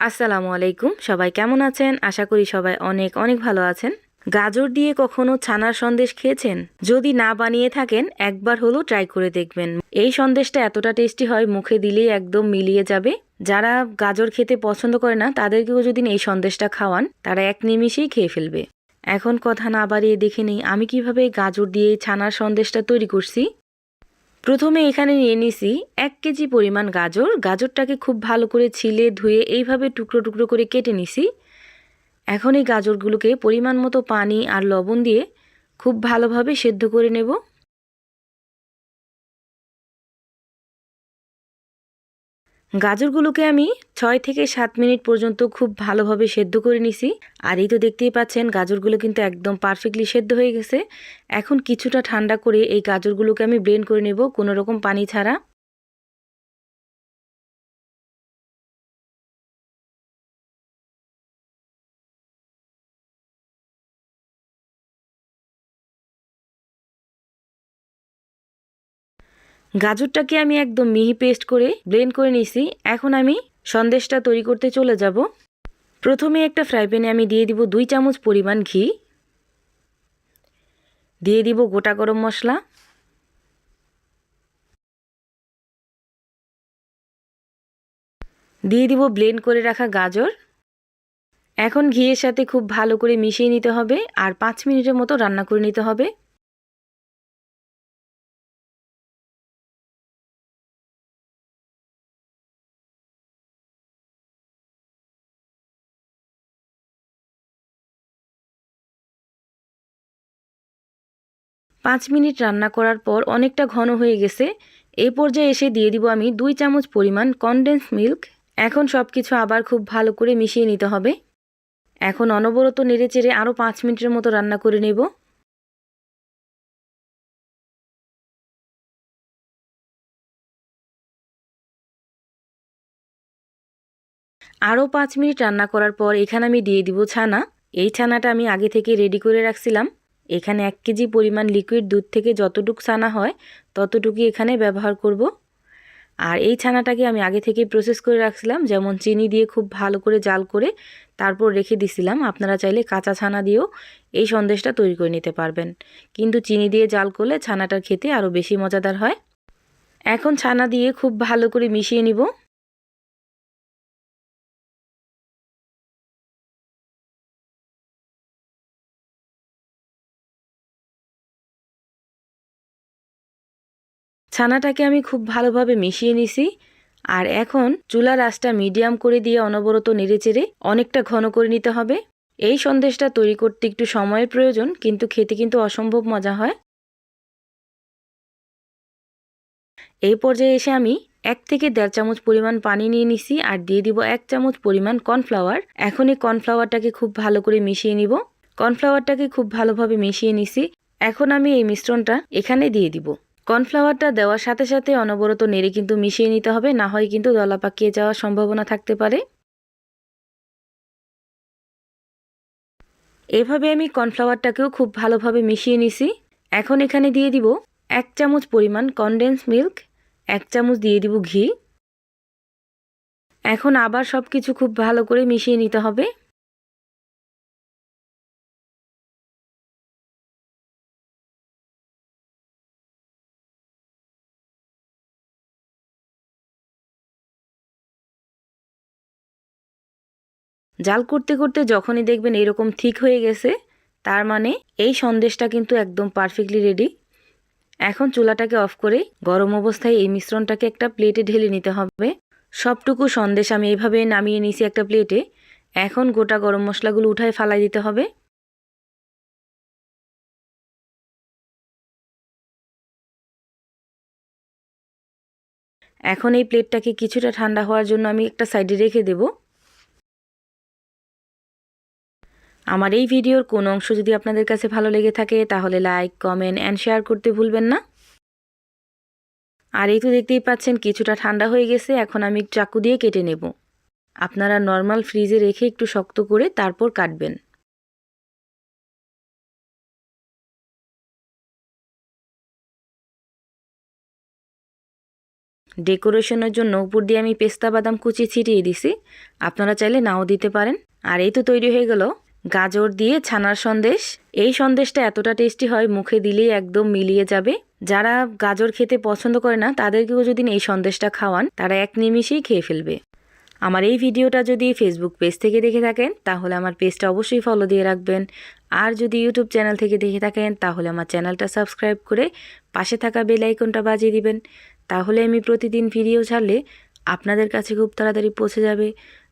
আসসালামু আলাইকুম, সবাই কেমন আছেন? আশা করি সবাই অনেক অনেক ভালো আছেন। গাজর দিয়ে কখনো ছানার সন্দেশ খেয়েছেন? যদি না বানিয়ে থাকেন, একবার হলেও ট্রাই করে দেখবেন। এই সন্দেশটা এতটা টেস্টি হয়, মুখে দিলেই একদম মিলিয়ে যাবে। যারা গাজর খেতে পছন্দ করে না, তাদেরকেও যদি এই সন্দেশটা খাওয়ান, তারা এক নিমিষেই খেয়ে ফেলবে। এখন কথা না বাড়িয়ে দেখে নিই, আমি কীভাবে গাজর দিয়ে ছানার সন্দেশটা তৈরি করছি? প্রথমে এখানে নিয়ে নিছি এক কেজি পরিমাণ গাজর। গাজরটাকে খুব ভালো করে ছিলে, ধুয়ে এইভাবে টুকরো টুকরো করে কেটে নিছি। এখন এই গাজরগুলোকে পরিমাণ মতো পানি আর লবণ দিয়ে খুব ভালোভাবে সেদ্ধ করে নেব। গাজরগুলোকে আমি ছয় থেকে সাত মিনিট পর্যন্ত খুব ভালোভাবে সেদ্ধ করে নিছি। আর এই তো দেখতেই পাচ্ছেন, গাজরগুলো কিন্তু একদম পারফেক্টলি সেদ্ধ হয়ে গেছে। এখন কিছুটা ঠান্ডা করে এই গাজরগুলোকে আমি ব্লেন্ড করে নেব, কোনো রকম পানি ছাড়া। গাজরটাকে আমি একদম মিহি পেস্ট করে ব্লেন্ড করে নিছি এখন আমি সন্দেশটা তৈরি করতে চলে যাব। প্রথমে একটা ফ্রাই প্যানে আমি দিয়ে দিব দুই চামচ পরিমাণ ঘি। দিয়ে দিব গোটা গরম মশলা। দিয়ে দিব ব্লেন্ড করে রাখা গাজর। এখন ঘিয়ের সাথে খুব ভালো করে মিশিয়ে নিতে হবে আর পাঁচ মিনিটের মতো রান্না করে নিতে হবে। পাঁচ মিনিট রান্না করার পর অনেকটা ঘন হয়ে গেছে এই পর্যায়ে এসে দিয়ে দিব আমি দুই চামচ পরিমাণ কনডেন্স মিল্ক এখন সব কিছু আবার খুব ভালো করে মিশিয়ে নিতে হবে। এখন অনবরত নেড়ে চেড়ে আরও পাঁচ মিনিটের মতো রান্না করে নেব। আরও পাঁচ মিনিট রান্না করার পর এখানে আমি দিয়ে দিব ছানা। এই ছানাটা আমি আগে থেকে রেডি করে রাখছিলাম। এখানে এক কেজি পরিমাণ লিকুইড দুধ থেকে যতটুক ছানা হয়, ততটুকুই এখানে ব্যবহার করব। আর এই ছানাটাকে আমি আগে থেকে প্রসেস করে রাখছিলাম, যেমন চিনি দিয়ে খুব ভালো করে জাল করে তারপর রেখে দিছিলাম। আপনারা চাইলে কাঁচা ছানা দিয়েও এই সন্দেশটা তৈরি করে নিতে পারবেন। কিন্তু চিনি দিয়ে জাল করলে ছানাটার খেতে আরও বেশি মজাদার হয়। এখন ছানা দিয়ে খুব ভালো করে মিশিয়ে নিব। ছানাটাকে আমি খুব ভালোভাবে মিশিয়ে নিছি, আর এখন চুলার আঁচটা মিডিয়াম করে দিয়ে অনবরত নেড়েচেড়ে অনেকটা ঘন করে নিতে হবে। এই সন্দেশটা তৈরি করতে একটু সময়ের প্রয়োজন, কিন্তু খেতে কিন্তু অসম্ভব মজা হয়। এই পর্যায়ে এসে আমি এক থেকে দেড় চামচ পরিমাণ পানি নিয়ে নিছি, আর দিয়ে দিব এক চামচ পরিমাণ কর্নফ্লাওয়ার। এখন এই কর্নফ্লাওয়ারটাকে খুব ভালো করে মিশিয়ে নিব। কর্নফ্লাওয়ারটাকে খুব ভালোভাবে মিশিয়ে নিছি। এখন আমি এই মিশ্রণটা এখানে দিয়ে দিব। কর্নফ্লাওয়ারটা দেওয়ার সাথে সাথে অনবরত নেড়ে কিন্তু মিশিয়ে নিতে হবে, না হয় কিন্তু দলা পাকিয়ে যাওয়ার সম্ভাবনা থাকতে পারে। এভাবে আমি কর্নফ্লাওয়ারটাকেও খুব ভালোভাবে মিশিয়ে নিছি। এখন এখানে দিয়ে দিব এক চামচ পরিমাণ কনডেন্স মিল্ক এক চামচ দিয়ে দিব ঘি। এখন আবার সব কিছু খুব ভালো করে মিশিয়ে নিতে হবে। জাল করতে করতে যখনই দেখবেন এরকম ঠিক হয়ে গেছে, তার মানে এই সন্দেশটা কিন্তু একদম পারফেক্টলি রেডি এখন চুলাটাকে অফ করে গরম অবস্থায় এই মিশ্রণটাকে একটা প্লেটে ঢেলে নিতে হবে। সবটুকু সন্দেশ আমি এইভাবে নামিয়ে নিছি একটা প্লেটে এখন গোটা গরম মশলাগুলো উঠায় ফালাই দিতে হবে। এখন এই প্লেটটাকে কিছুটা ঠান্ডা হওয়ার জন্য আমি একটা সাইডে রেখে দেবো। আমার এই ভিডিওর কোন অংশ যদি আপনাদের কাছে ভালো লেগে থাকে, তাহলে লাইক কমেন্ট অ্যান্ড শেয়ার করতে ভুলবেন না। আর এই তো দেখতেই পাচ্ছেন, কিছুটা ঠান্ডা হয়ে গেছে, এখন আমি চাকু দিয়ে কেটে নেব। আপনারা নর্মাল ফ্রিজে রেখে একটু শক্ত করে তারপর কাটবেন। ডেকোরেশনের জন্য উপর দিয়ে আমি পেস্তা বাদাম কুচি ছিটিয়ে দিছি। আপনারা চাইলে নাও দিতে পারেন। আর এই তো তৈরি হয়ে গেল। গাজর দিয়ে ছানার সন্দেশ। এই সন্দেশটা এতটা টেস্টি হয়, মুখে দিলেই একদম মিলিয়ে যাবে। যারা গাজর খেতে পছন্দ করে না, তাদেরকেও যদি এই সন্দেশটা খাওয়ান, তারা এক নিমিষেই খেয়ে ফেলবে। আমার এই ভিডিওটা যদি ফেসবুক পেজ থেকে দেখে থাকেন, তাহলে আমার পেজটা অবশ্যই ফলো দিয়ে রাখবেন। আর যদি ইউটিউব চ্যানেল থেকে দেখে থাকেন, তাহলে আমার চ্যানেলটা সাবস্ক্রাইব করে পাশে থাকা বেল আইকনটা বাজিয়ে দিবেন। তাহলে আমি প্রতিদিন ভিডিও ছাড়লে আপনাদের কাছে খুব তাড়াতাড়ি পৌঁছে যাবে।